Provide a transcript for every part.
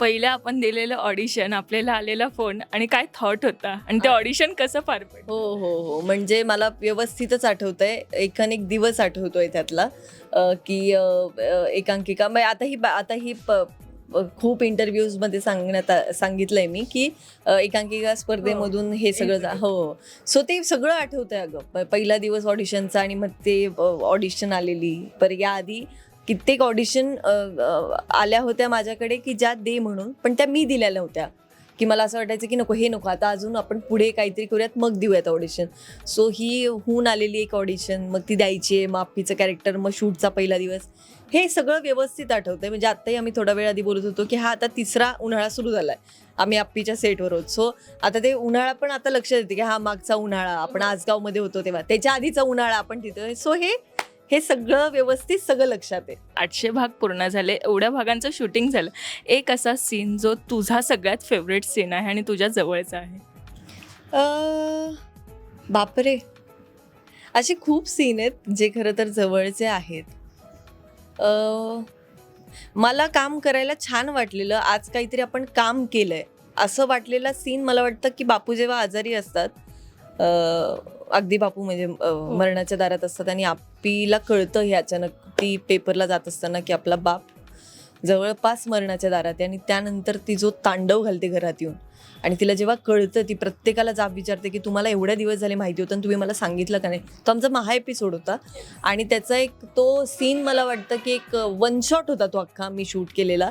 पहिलं आपण दिलेलं ऑडिशन आपल्याला आलेला फोन आणि काय थॉट होता? आणि ते ऑडिशन कसं पार पडलं? हो हो हो. म्हणजे मला व्यवस्थितच आठवतंय. एकान एक दिवस आठवतोय त्यातला की एकांकिका. म्हणजे आता ही आता ही खूप इंटरव्ह्यूजमध्ये सांगण्यात सांगितलंय मी की एकांकिका स्पर्धेमधून हे सगळं जा- हो. सो ते सगळं आठवतंय अगं. पहिला दिवस ऑडिशनचा आणि मग ते ऑडिशन आलेली. पर याआधी कित्येक ऑडिशन आल्या होत्या माझ्याकडे की ज्या दे म्हणून पण त्या मी दिल्या होत्या की मला असं वाटायचं की नको हे नको आता अजून आपण पुढे काहीतरी करूयात मग देऊयात ऑडिशन सो ही होऊन आलेली एक ऑडिशन मग ती द्यायची आहे मग आप्पीचं कॅरेक्टर मग शूटचा पहिला दिवस. हे सगळं व्यवस्थित आठवतंय. म्हणजे आत्ताही आम्ही थोडा वेळ आधी बोलत होतो की हा आता तिसरा उन्हाळा सुरू झालाय. आम्ही आप्पीच्या सेटवर होत सो आता ते उन्हाळा पण आता लक्षात येते की हा मागचा उन्हाळा आपण आजगावमध्ये होतो तेव्हा. त्याच्या आधीचा उन्हाळा आपण तिथं. सो हे हे सगळं व्यवस्थित सगळं लक्षात आहे. आठशे भाग पूर्ण झाले एवढ्या भागांचं शूटिंग झालं. एक असा सीन जो तुझा सगळ्यात फेवरेट सीन आहे आणि तुझ्या जवळचा आहे. बापरे. असे खूप सीन आहेत जे खरं तर जवळचे आहेत. मला काम करायला छान वाटलेलं आज काहीतरी आपण काम केलंय. असं वाटलेला सीन मला वाटतं की बापू जेव्हा आजारी असतात अगदी बापू म्हणजे अं, मरणाच्या दारात असतात आणि आप्पीला कळतं हे अचानक ती पेपरला जात असताना की आपला बाप जवळपास मरणाच्या दारात आहे आणि त्यानंतर ती जो तांडव घालते घरात येऊन आणि तिला जेव्हा कळतं ती प्रत्येकाला जाब विचारते की तुम्हाला एवढ्या दिवस झाले माहिती होतं आणि तुम्ही मला सांगितलं का नाही? तो आमचा महा एपिसोड होता आणि त्याचा एक तो सीन मला वाटतं की एक वन शॉट होता तो अख्खा मी शूट केलेला.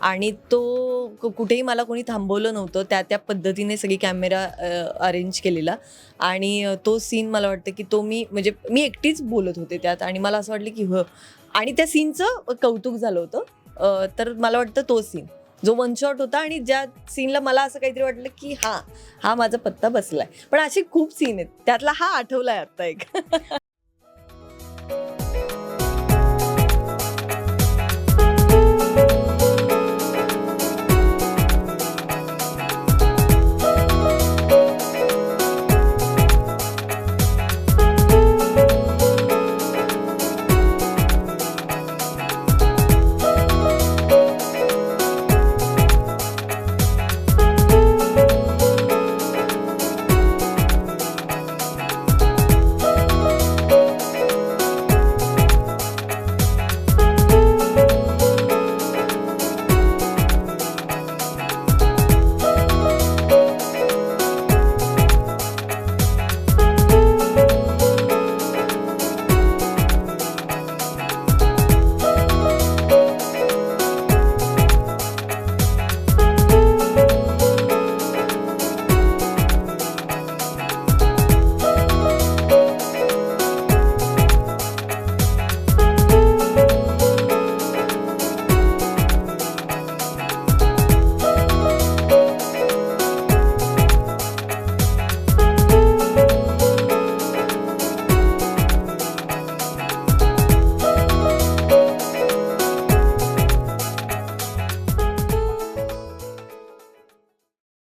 आणि तो कुठेही मला कोणी थांबवलं नव्हतं. त्या त्या पद्धतीने सगळी कॅमेरा अरेंज केलेला. आणि तो सीन मला वाटतं की तो मी म्हणजे मी एकटीच बोलत होते त्यात आणि मला असं वाटलं की ह. आणि त्या सीनचं कौतुक झालं होतं. तर मला वाटतं तो सीन जो वन शॉट होता आणि ज्या सीनला मला असं काहीतरी वाटलं की हा हा माझा पत्ता बसलाय. पण असे खूप सीन आहेत. त्यातला हा आठवलाय आता एक.